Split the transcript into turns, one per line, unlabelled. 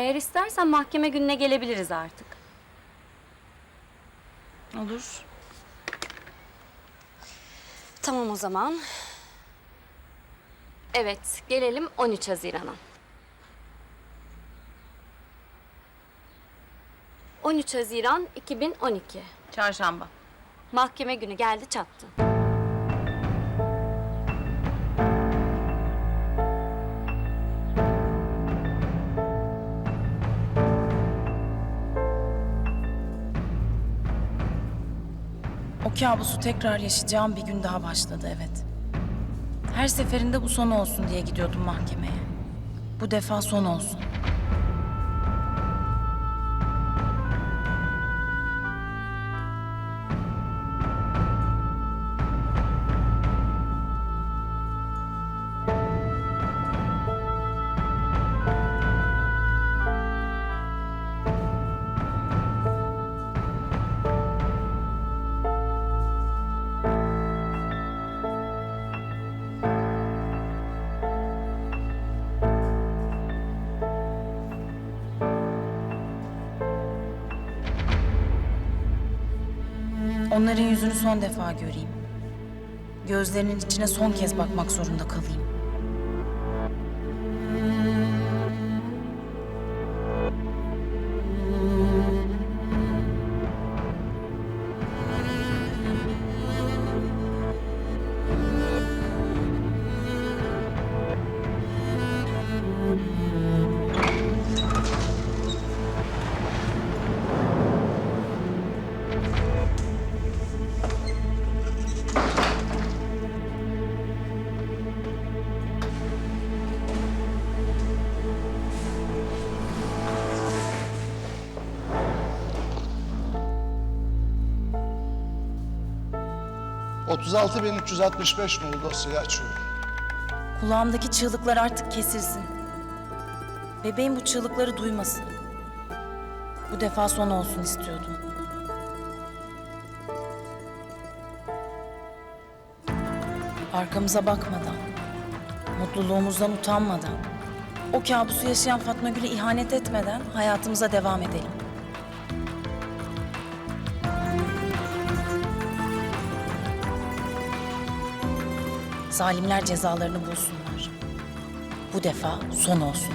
Eğer istersen mahkeme gününe gelebiliriz artık.
Olur.
Tamam o zaman. Evet, gelelim 13 Haziran'a. 13 Haziran 2012.
Çarşamba.
Mahkeme günü geldi çattı.
O kabusu tekrar yaşayacağım bir gün daha başladı evet. Her seferinde bu son olsun diye gidiyordum mahkemeye. Bu defa son olsun. Onların yüzünü son defa göreyim. Gözlerinin içine son kez bakmak zorunda kalayım.
36.365 nolu dosyayı açıyorum.
Kulağımdaki çığlıklar artık kesilsin. Bebeğim bu çığlıkları duymasın. Bu defa son olsun istiyordum. Arkamıza bakmadan, mutluluğumuzdan utanmadan, o kabusu yaşayan Fatma Gül'e ihanet etmeden hayatımıza devam edelim. Zalimler cezalarını bulsunlar. Bu defa son olsun.